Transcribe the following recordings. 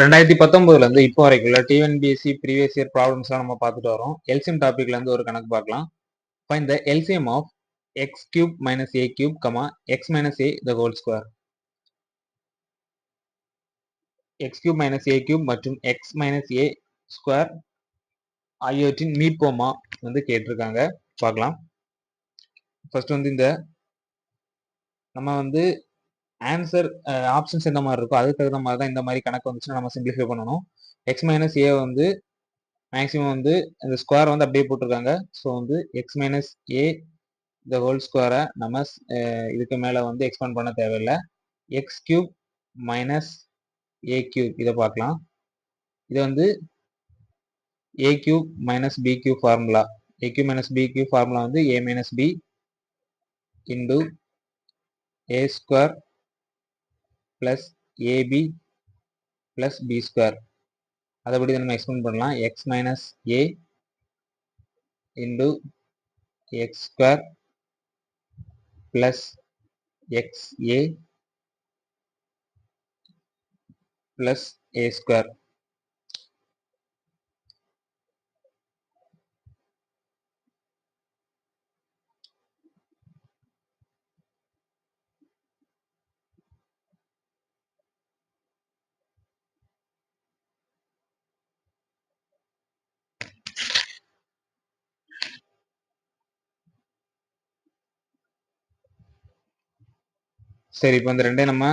ரெண்டாயிரத்தி பத்தொன்பதுல இருந்து இப்போ வரைக்குள்ள டிஎன்பிஎஸ்சி ப்ரீவியஸ் இயர் ப்ராப்ளம்ஸ்லாம் நம்ம பார்த்துட்டு வரோம். எல்சிஎம் டாபிக்ல இருந்து ஒரு கணக்கு பார்க்கலாம். இப்போ the LCM of x cube minus a cube comma x minus a the whole square x cube minus a cube மற்றும் எக்ஸ் மைனஸ் ஏ ஸ்கொயர் ஆகியவற்றின் மீட்போமா வந்து கேட்டிருக்காங்க. பார்க்கலாம். ஃபர்ஸ்ட் வந்து இந்த நம்ம வந்து ஆன்சர் ஆப்ஷன்ஸ் எந்த மாதிரி இருக்கோ அதுக்கு தகுந்த மாதிரி தான் இந்த மாதிரி கணக்கு வந்துச்சுன்னா நம்ம சிம்பிளிஃபை பண்ணணும். எக்ஸ் மைனஸ் ஏ வந்து மேக்ஸிமம் வந்து இந்த ஸ்கொயர் வந்து அப்படியே போட்டிருக்காங்க. ஸோ வந்து எக்ஸ் மைனஸ் ஏ இந்த ஹோல் ஸ்கொயரை நம்ம இதுக்கு மேலே வந்து எக்ஸ்பேண்ட் பண்ண தேவையில்லை. X cube minus a cube இதை பார்க்கலாம். இது வந்து a cube minus b cube formula a cube minus b cube formula வந்து a minus b into a square plus ab plus b square அதைப்படி நம்ம எக்ஸ்பிளைன் பண்ணலாம்? X minus a into x square plus x a plus a square சரி இப்போ இந்த ரெண்டையும் நம்ம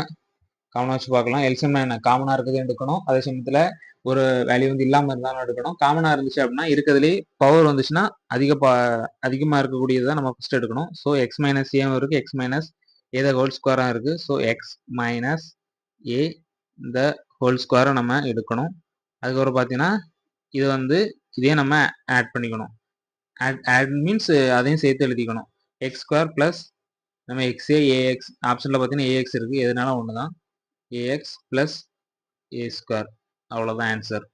காமனாக வச்சு பார்க்கலாம். எல்சிஎம்னா என்ன? காமனாக இருக்கிறது எடுக்கணும். அதே சமயத்தில் ஒரு வேல்யூ வந்து இல்லாமல் இருந்தாலும் எடுக்கணும். காமனாக இருந்துச்சு அப்படின்னா இருக்கிறதுலே பவர் வந்துச்சுன்னா அதிக பா அதிகமாக இருக்கக்கூடியது தான் நம்ம ஃபஸ்ட் எடுக்கணும். ஸோ எக்ஸ் மைனஸ் ஏவும் இருக்குது எக்ஸ் மைனஸ் ஏதோ ஹோல் ஸ்கொயராக இருக்குது ஸோ எக்ஸ் மைனஸ் ஏ இந்த ஹோல் ஸ்கொயரை நம்ம எடுக்கணும். அதுக்கப்புறம் பார்த்தீங்கன்னா இது வந்து இதே நம்ம ஆட் பண்ணிக்கணும். ஆட் ஆட் மீன்ஸ் அதையும் சேர்த்து எழுதிக்கணும். எக்ஸ் ஸ்கொயர் ப்ளஸ் நம்ம எக்ஸே ஏஎக்ஸ் ஆப்ஷனில் பார்த்தீங்கன்னா ஏஎக்ஸ் இருக்குது எதுனாலும் ஒன்று தான் ஏஎக்ஸ் ப்ளஸ் ஏ ஸ்கொயர் அவ்வளோதான் ஆன்சர்